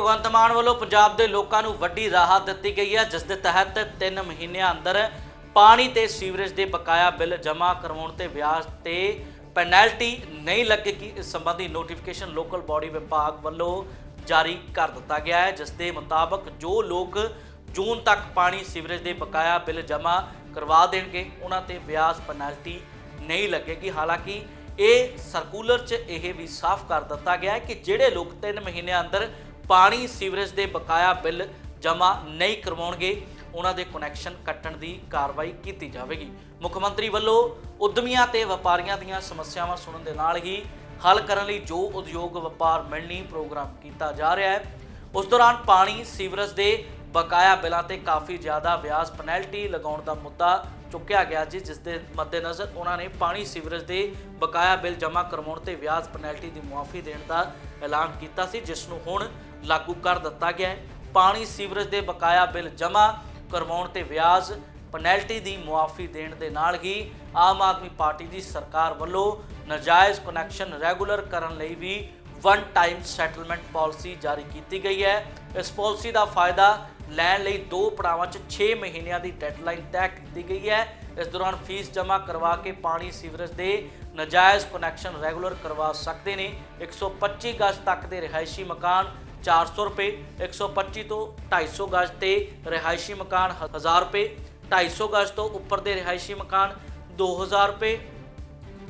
ਭਗਵੰਤ ਮਾਨ ਵੱਲੋਂ ਪੰਜਾਬ ਦੇ ਲੋਕਾਂ ਨੂੰ ਵੱਡੀ ਰਾਹਤ ਦਿੱਤੀ ਗਈ ਹੈ, ਜਿਸ ਦੇ ਤਹਿਤ 3 ਮਹੀਨਿਆਂ ਅੰਦਰ ਪਾਣੀ ਤੇ ਸੀਵਰੇਜ ਦੇ ਬਕਾਇਆ ਬਿੱਲ ਜਮ੍ਹਾਂ ਕਰਵਾਉਣ ਤੇ ਵਿਆਜ ਤੇ ਪੈਨਲਟੀ ਨਹੀਂ ਲੱਗੇਗੀ। ਇਸ ਸੰਬੰਧੀ ਨੋਟੀਫਿਕੇਸ਼ਨ ਲੋਕਲ ਬਾਡੀ ਵਿਭਾਗ ਵੱਲੋਂ ਜਾਰੀ ਕਰ ਦਿੱਤਾ ਗਿਆ ਹੈ, ਜਿਸ ਦੇ ਮੁਤਾਬਕ ਜੋ ਲੋਕ ਜੂਨ ਤੱਕ ਪਾਣੀ ਸੀਵਰੇਜ ਦੇ ਬਕਾਇਆ ਬਿੱਲ ਜਮ੍ਹਾਂ ਕਰਵਾ ਦੇਣਗੇ, ਉਹਨਾਂ ਤੇ ਵਿਆਜ ਪੈਨਲਟੀ ਨਹੀਂ ਲੱਗੇਗੀ। ਹਾਲਾਂਕਿ ਇਹ ਸਰਕੂਲਰ 'ਚ ਇਹ ਵੀ ਸਾਫ਼ ਕਰ ਦਿੱਤਾ ਗਿਆ ਹੈ ਕਿ ਜਿਹੜੇ ਲੋਕ 3 ਮਹੀਨਿਆਂ ਅੰਦਰ ਪਾਣੀ ਸੀਵਰੇਜ ਦੇ ਬਕਾਇਆ ਬਿੱਲ ਜਮ੍ਹਾਂ ਨਹੀਂ ਕਰਵਾਉਣਗੇ, ਉਹਨਾਂ ਦੇ ਕਨੈਕਸ਼ਨ ਕੱਟਣ ਦੀ ਕਾਰਵਾਈ ਕੀਤੀ ਜਾਵੇਗੀ। ਮੁੱਖ ਮੰਤਰੀ ਵੱਲੋਂ ਉਦਮੀਆਂ ਤੇ ਵਪਾਰੀਆਂ ਦੀਆਂ ਸਮੱਸਿਆਵਾਂ ਸੁਣਨ ਦੇ ਨਾਲ ਹੀ ਹੱਲ ਕਰਨ ਲਈ ਜੋ ਉਦਯੋਗ ਵਪਾਰ ਮਿਲਣੀ ਪ੍ਰੋਗਰਾਮ ਕੀਤਾ ਜਾ ਰਿਹਾ ਹੈ, ਉਸ ਦੌਰਾਨ ਪਾਣੀ ਸੀਵਰੇਜ ਦੇ ਬਕਾਇਆ ਬਿੱਲਾਂ ਤੇ ਕਾਫੀ ਜ਼ਿਆਦਾ ਵਿਆਜ ਪੈਨਲਟੀ ਲਗਾਉਣ ਦਾ ਮੁੱਦਾ ਚੁੱਕਿਆ ਗਿਆ ਜੀ, ਜਿਸ ਦੇ ਮੱਦੇਨਜ਼ਰ ਉਹਨਾਂ ਨੇ ਪਾਣੀ ਸੀਵਰੇਜ ਦੇ ਬਕਾਇਆ ਬਿੱਲ ਜਮ੍ਹਾਂ ਕਰਵਾਉਣ ਤੇ ਵਿਆਜ ਪੈਨਲਟੀ ਦੀ ਮੁਆਫੀ ਦੇਣ ਦਾ ਐਲਾਨ ਕੀਤਾ ਸੀ, ਜਿਸ ਨੂੰ ਹੁਣ ਲਾਗੂ ਕਰ ਦਿੱਤਾ ਗਿਆ ਹੈ। ਪਾਣੀ ਸੀਵਰੇਜ ਦੇ ਬਕਾਇਆ ਬਿੱਲ ਜਮ੍ਹਾਂ ਕਰਵਾਉਣ ਤੇ ਵਿਆਜ ਪੈਨਲਟੀ ਦੀ ਮੁਆਫੀ ਦੇਣ ਦੇ ਨਾਲ ਹੀ ਆਮ ਆਦਮੀ ਪਾਰਟੀ ਦੀ ਸਰਕਾਰ ਵੱਲੋਂ ਨਾਜਾਇਜ਼ ਕਨੈਕਸ਼ਨ ਰੈਗੂਲਰ ਕਰਨ ਲਈ ਵੀ ਵਨ ਟਾਈਮ ਸੈਟਲਮੈਂਟ ਪਾਲਿਸੀ ਜਾਰੀ ਕੀਤੀ ਗਈ ਹੈ। ਇਸ ਪਾਲਿਸੀ ਦਾ ਫਾਇਦਾ ਲੈਣ ਲਈ ਦੋ ਪੜਾਵਾਂ 'ਚ 6 ਮਹੀਨਿਆਂ ਦੀ ਡੈਡਲਾਈਨ ਤੈਅ ਕੀਤੀ ਗਈ ਹੈ। ਇਸ ਦੌਰਾਨ ਫੀਸ ਜਮ੍ਹਾਂ ਕਰਵਾ ਕੇ ਪਾਣੀ ਸੀਵਰੇਜ ਦੇ ਨਾਜਾਇਜ਼ ਕਨੈਕਸ਼ਨ ਰੈਗੂਲਰ ਕਰਵਾ ਸਕਦੇ ਨੇ। 125 ਗਜ ਤੱਕ ਦੇ ਰਿਹਾਇਸ਼ੀ ਮਕਾਨ 400 ਰੁਪਏ 125 ਤੋਂ 250 ਗਜ ਤੇ ਰਿਹਾਇਸ਼ੀ ਮਕਾਨ 1000 ਰੁਪਏ 250 ਗਜ ਤੋਂ ਉੱਪਰ ਦੇ ਰਿਹਾਇਸ਼ੀ ਮਕਾਨ 2000 ਰੁਪਏ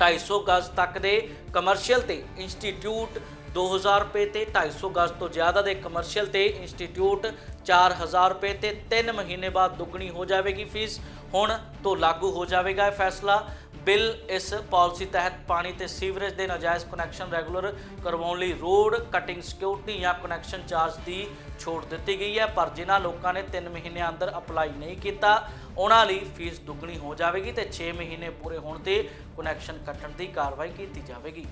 250 ਗਜ਼ ਤੱਕ ਦੇ ਕਮਰਸ਼ੀਅਲ ਤੇ ਇੰਸਟੀਚਿਊਟ 2000 ਰੁਪਏ ਤੇ 250 ਗਜ਼ ਤੋਂ ਜ਼ਿਆਦਾ ਦੇ ਕਮਰਸ਼ੀਅਲ ਤੇ ਇੰਸਟੀਚਿਊਟ 4000 ਰੁਪਏ ਤੇ 3 ਮਹੀਨੇ ਬਾਅਦ ਦੁੱਗਣੀ ਹੋ ਜਾਵੇਗੀ ਫੀਸ। ਹੁਣ ਤੋਂ ਲਾਗੂ ਹੋ ਜਾਵੇਗਾ ਇਹ ਫੈਸਲਾ। ਬਿੱਲ ਇਸ ਪਾਲਿਸੀ ਤਹਿਤ ਪਾਣੀ ਤੇ ਸੀਵਰੇਜ ਦੇ ਨਾਜਾਇਜ਼ ਕਨੈਕਸ਼ਨ ਰੈਗੂਲਰ ਕਰਵਾਉਣ ਲਈ ਰੋਡ ਕਟਿੰਗ ਸਿਕਿਉਰਿਟੀ ਜਾਂ ਕਨੈਕਸ਼ਨ ਚਾਰਜ ਦੀ ਛੋਟ ਦਿੱਤੀ ਗਈ ਹੈ, ਪਰ ਜਿਨ੍ਹਾਂ ਲੋਕਾਂ ਨੇ 3 ਮਹੀਨਿਆਂ ਅੰਦਰ ਅਪਲਾਈ ਨਹੀਂ ਕੀਤਾ, ਉਹਨਾਂ ਲਈ ਫੀਸ ਦੁੱਗਣੀ ਹੋ ਜਾਵੇਗੀ ਤੇ 6 ਮਹੀਨੇ ਪੂਰੇ ਹੋਣ ਤੇ ਕਨੈਕਸ਼ਨ ਕੱਟਣ ਦੀ ਕਾਰਵਾਈ ਕੀਤੀ ਜਾਵੇਗੀ।